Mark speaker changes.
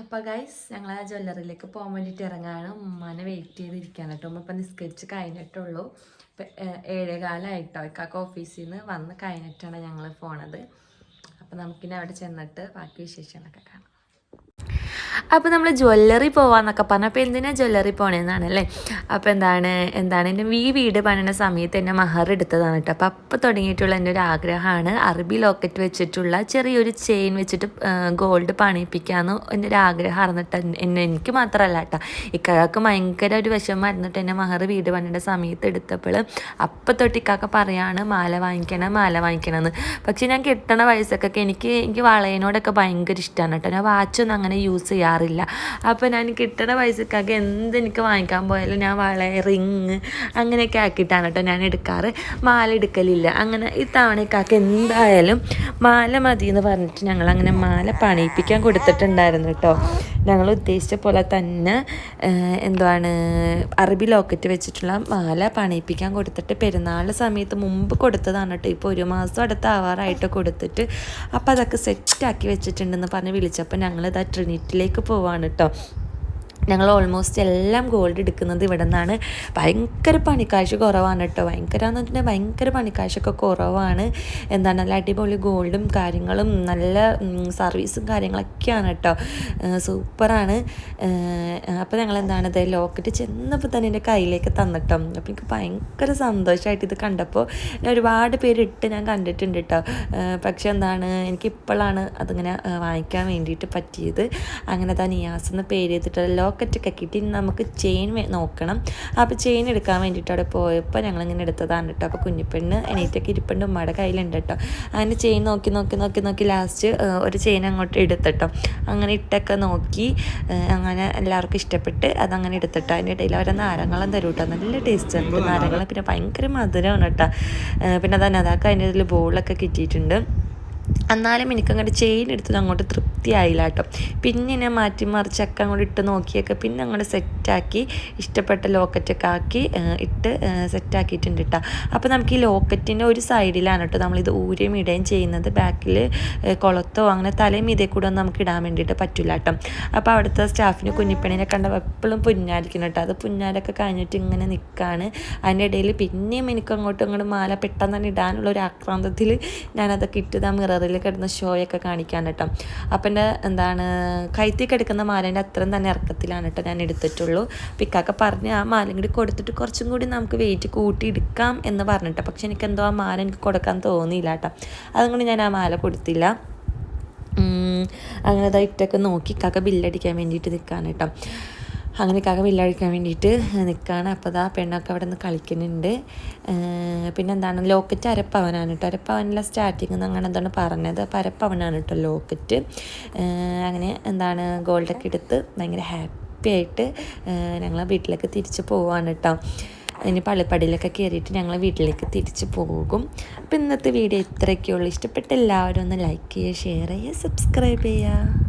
Speaker 1: അപ്പോൾ ഗൈസ് ഞങ്ങൾ ആ ജ്വല്ലറിയിലേക്ക് പോകാൻ വേണ്ടിയിട്ട് ഇറങ്ങാണ്. ഉമ്മാനെ വെയിറ്റ് ചെയ്തിരിക്കാൻ കേട്ടോ. ഉമ്മ ഇപ്പം നിസ്കരിച്ച് കഴിഞ്ഞിട്ടുള്ളൂ ഏഴേ കാലമായിട്ടോ ഇക്കാക്ക് ഓഫീസിൽ നിന്ന് വന്ന് കഴിഞ്ഞിട്ടാണ് ഞങ്ങൾ പോണത്. അപ്പോൾ നമുക്കിനി അവിടെ ചെന്നിട്ട് ബാക്കി വിശേഷങ്ങളൊക്കെ കാണാം. അപ്പോൾ നമ്മൾ ജ്വല്ലറി പോവാന്നൊക്കെ പറഞ്ഞു. അപ്പോൾ എന്തിനാണ് ജ്വല്ലറി പോണേന്നാണല്ലേ? അപ്പോൾ എന്താണ് എന്താണ് എന്റെ ഈ വീട് പണിയുന്ന സമയത്ത് എന്നെ മഹർ എടുത്തതാണ് കേട്ടോ. അപ്പോൾ അപ്പോൾ തുടങ്ങിയിട്ടുള്ള എന്റെ ഒരു ആഗ്രഹമാണ് അറബി ലോക്കറ്റ് വെച്ചിട്ടുള്ള ചെറിയൊരു ചെയിൻ വെച്ചിട്ട് ഗോൾഡ് പണിയിപ്പിക്കാമെന്ന് എന്റെ ഒരു ആഗ്രഹം അറിഞ്ഞിട്ട് എന്നെ എനിക്ക് മാത്രമല്ല കേട്ടോ ഇക്കാക്ക് ഭയങ്കര ഒരു വിഷമം ഇരുന്നിട്ട് എന്നെ മഹർ വീട് പണിയുടെ സമയത്ത് എടുത്തപ്പോൾ അപ്പം തൊട്ട് ഇക്കാക്ക പറയാണ് മാല വാങ്ങിക്കണം മാല വാങ്ങിക്കണം എന്ന് പക്ഷേ ഞാൻ കിട്ടണ വയസ്സൊക്കെ എനിക്ക് എനിക്ക് വളയനോടൊക്കെ ഭയങ്കര ഇഷ്ടമാണ് കേട്ടോ ഞാൻ വാച്ചൊന്നും അങ്ങനെ യൂസ് ചെയ്യാറില്ല. അപ്പോൾ ഞാൻ കിട്ടണ പൈസക്കൊക്കെ എന്ത് എനിക്ക് വാങ്ങിക്കാൻ പോയാലും ഞാൻ വള റിങ് അങ്ങനെയൊക്കെ ആക്കിയിട്ടാണ് കേട്ടോ ഞാൻ എടുക്കാറ്. മാല എടുക്കലില്ല. അങ്ങനെ ഈ തവണക്കാക്ക് എന്തായാലും മാല മതി എന്ന് പറഞ്ഞിട്ട് ഞങ്ങൾ അങ്ങനെ മാല പണിയിപ്പിക്കാൻ കൊടുത്തിട്ടുണ്ടായിരുന്നു കേട്ടോ. ഞങ്ങൾ ഉദ്ദേശിച്ച പോലെ തന്നെ എന്താണ് അറബി ലോക്കറ്റ് വെച്ചിട്ടുള്ള മാല പണിയിപ്പിക്കാൻ കൊടുത്തിട്ട് പെരുന്നാൾ സമയത്ത് മുമ്പ് കൊടുത്തതാണ് കേട്ടോ. ഇപ്പോൾ ഒരു മാസം അടുത്ത് ആവാറായിട്ട് കൊടുത്തിട്ട്. അപ്പോൾ അതൊക്കെ സെറ്റാക്കി വെച്ചിട്ടുണ്ടെന്ന് പറഞ്ഞ് വിളിച്ചപ്പോൾ ഞങ്ങൾ ഞങ്ങളിതാ ട്രിനിറ്റിലേക്ക് പോവാണ് കേട്ടോ ഞങ്ങൾ ഓൾമോസ്റ്റ് എല്ലാം ഗോൾഡ് എടുക്കുന്നത് ഇവിടെ നിന്നാണ് ഭയങ്കര പണിക്കാശ് കുറവാണ് കേട്ടോ. ഭയങ്കര എന്ന് വെച്ചിട്ടുണ്ടെങ്കിൽ ഭയങ്കര പണിക്കാശൊക്കെ കുറവാണ്. എന്താണ് നല്ല അടിപൊളി ഗോൾഡും കാര്യങ്ങളും നല്ല സർവീസും കാര്യങ്ങളൊക്കെയാണ് കേട്ടോ. സൂപ്പറാണ്. അപ്പോൾ ഞങ്ങൾ എന്താണ് ഇത് ലോക്കറ്റ് ചെന്നപ്പോൾ തന്നെ എന്റെ കയ്യിലേക്ക് തന്നിട്ടോ. അപ്പോൾ എനിക്ക് ഭയങ്കര സന്തോഷമായിട്ട് ഇത് കണ്ടപ്പോൾ ഒരുപാട് പേര് ഇട്ട് ഞാൻ കണ്ടിട്ടുണ്ട് കേട്ടോ. പക്ഷെ എന്താണ് എനിക്ക് ഇപ്പോഴാണ് അതിങ്ങനെ വാങ്ങിക്കാൻ വേണ്ടിയിട്ട് പറ്റിയത്. അങ്ങനെ തന്നെ നിയാസ് എന്ന് പേര് ചെയ്തിട്ട് ലോക്കറ്റൊക്കെ കിട്ടി. നമുക്ക് ചെയിൻ നോക്കണം. അപ്പോൾ ചെയിൻ എടുക്കാൻ വേണ്ടിയിട്ട് അവിടെ പോയപ്പോൾ ഞങ്ങളിങ്ങനെ എടുത്തതാണ് കേട്ടോ. അപ്പോൾ കുഞ്ഞിപ്പെണ്ണ് എണീറ്റൊക്കെ ഇരിപ്പുണ്ട്. ഉമ്മയുടെ കയ്യിലുണ്ട് കേട്ടോ. അങ്ങനെ ചെയിൻ നോക്കി നോക്കി നോക്കി നോക്കി ലാസ്റ്റ് ഒരു ചെയിൻ അങ്ങോട്ട് എടുത്തിട്ടോ. അങ്ങനെ ഇട്ടൊക്കെ നോക്കി അങ്ങനെ എല്ലാവർക്കും ഇഷ്ടപ്പെട്ട് അതങ്ങനെ എടുത്തിട്ടോ. അതിന്റെ ഇടയിൽ അവരെ നാരങ്ങളും തരും കേട്ടോ. നല്ല ടേസ്റ്റ് ഉണ്ട് നാരങ്ങളും പിന്നെ ഭയങ്കര മധുരമാണ് കേട്ടോ. പിന്നെ അതന്നെ അതൊക്കെ അതിന്റെ ഇതിൽ ബോളൊക്കെ കിട്ടിയിട്ടുണ്ട്. എന്നാലും എനിക്കങ്ങോട്ട് ചെയിൻ എടുത്തത് അങ്ങോട്ട് തൃപ്തിയായില്ല കേട്ടോ. പിന്നെ ഞാൻ മാറ്റി മറിച്ചൊക്കെ അങ്ങോട്ട് ഇട്ട് നോക്കിയൊക്കെ പിന്നെ അങ്ങോട്ട് സെറ്റാക്കി ഇഷ്ടപ്പെട്ട ലോക്കറ്റൊക്കെ ആക്കി ഇട്ട് സെറ്റാക്കിയിട്ടുണ്ട് കേട്ടോ അപ്പോൾ നമുക്ക് ഈ ലോക്കറ്റിന്റെ ഒരു സൈഡിലാണ് കേട്ടോ നമ്മളിത് ഊരയും ഇടുകയും ചെയ്യുന്നത്. ബാക്കിൽ കുളത്തോ അങ്ങനെ തലയും ഇതേ കൂടെ ഒന്നും നമുക്ക് ഇടാൻ വേണ്ടിയിട്ട് പറ്റില്ല കേട്ടോ അപ്പോൾ അവിടുത്തെ സ്റ്റാഫിന് കുഞ്ഞിപ്പണിനെ കണ്ടപ്പോൾ എപ്പോഴും പുഞ്ഞാലിക്കണം കേട്ടോ അത് പുഞ്ഞാലൊക്കെ കഴിഞ്ഞിട്ട് ഇങ്ങനെ നിൽക്കുകയാണ് അതിന്റെ ഇടയിൽ പിന്നെയും എനിക്ക് അങ്ങോട്ടും അങ്ങോട്ട് മാല പെട്ടെന്ന് തന്നെ ഇടാനുള്ള ഒരു ആക്രാന്തത്തിൽ ഞാനതൊക്കെ ഇട്ട് ആ മിററിൽ കിടന്ന ഷോയൊക്കെ കാണിക്കാൻ കേട്ടോ അപ്പം എന്റെ എന്താണ് കൈത്തി കിടക്കുന്ന മാലേന്റെ അത്രയും തന്നെ ഇറക്കത്തിലാണ് കേട്ടോ ഞാൻ എടുത്തിട്ടുള്ളൂ പിക്കാക്ക പറഞ്ഞ് ആ മാലയും കൂടി കൊടുത്തിട്ട് കുറച്ചും കൂടി നമുക്ക് വെയിറ്റ് കൂട്ടി എടുക്കാം എന്ന് പറഞ്ഞിട്ട്. പക്ഷെ എനിക്ക് എന്തോ ആ മാല എനിക്ക് കൊടുക്കാൻ തോന്നിയില്ല കേട്ടോ അതുകൊണ്ട് ഞാൻ ആ മാല കൊടുത്തില്ല. അങ്ങനെ ഇതൊക്കെ നോക്കി കാക്ക ബില്ലടിക്കാൻ വേണ്ടിയിട്ട് നിൽക്കാൻ കേട്ടോ. അങ്ങനെ കാക്ക ബില്ലടിക്കാൻ വേണ്ടിയിട്ട് നിൽക്കുകയാണ് അപ്പോൾ അതാ പെണ്ണൊക്കെ അവിടെ നിന്ന് കളിക്കുന്നുണ്ട്. പിന്നെ എന്താണ് ലോക്കറ്റ് അരപ്പവനാണ് കേട്ടോ. അരപ്പവനിലെ സ്റ്റാർട്ടിങ് എന്ന് അങ്ങനെ എന്താണ് പറഞ്ഞത്. അപ്പോൾ അരപ്പവനാണ് കേട്ടോ ലോക്കറ്റ്. അങ്ങനെ എന്താണ് ഗോൾഡൊക്കെ എടുത്ത് ഭയങ്കര ഹാപ്പി ആയിട്ട് ഞങ്ങൾ വീട്ടിലേക്ക് തിരിച്ച് പോവാണ് കേട്ടോ ഇനി പള്ളിപ്പടിയിലൊക്കെ കയറിയിട്ട് ഞങ്ങൾ വീട്ടിലേക്ക് തിരിച്ചു പോകും. അപ്പോൾ ഇന്നത്തെ വീഡിയോ ഇത്രയൊക്കെയുള്ളൂ ഇഷ്ടപ്പെട്ട എല്ലാവരും ഒന്ന് ലൈക്ക് ചെയ്യുക ഷെയർ ചെയ്യുക സബ്സ്ക്രൈബ് ചെയ്യുക.